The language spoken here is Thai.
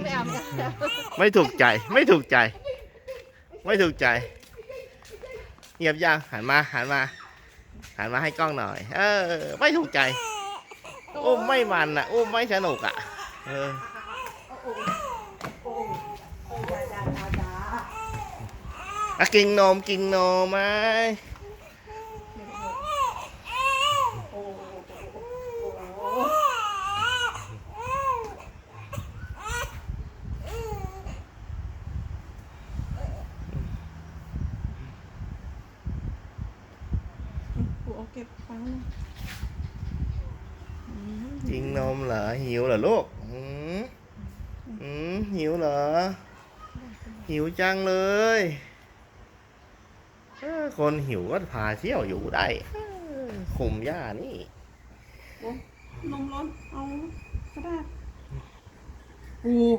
อาไปอาไปเอาไม่ถูกใจ ไม่ถูกใจ ไม่ถูกใจ เงียบยังหันมาหันมาหันมาให้กล้องหน่อย เออ ไม่ถูกใจอุ้มไม่มันอะอุ้มไม่สนุกอะเอออะกินนมกินนมไหม เอาเก็บฟังเลยอืมกินนมเหรอหิวเหรอลูกอืมอืมหิวเหรอ หิวจังเลยเออคนหิวก็พาเที่ยวอยู่ได้เออคุมหญ้านี่นมร้อนเอาก็ได้ปู่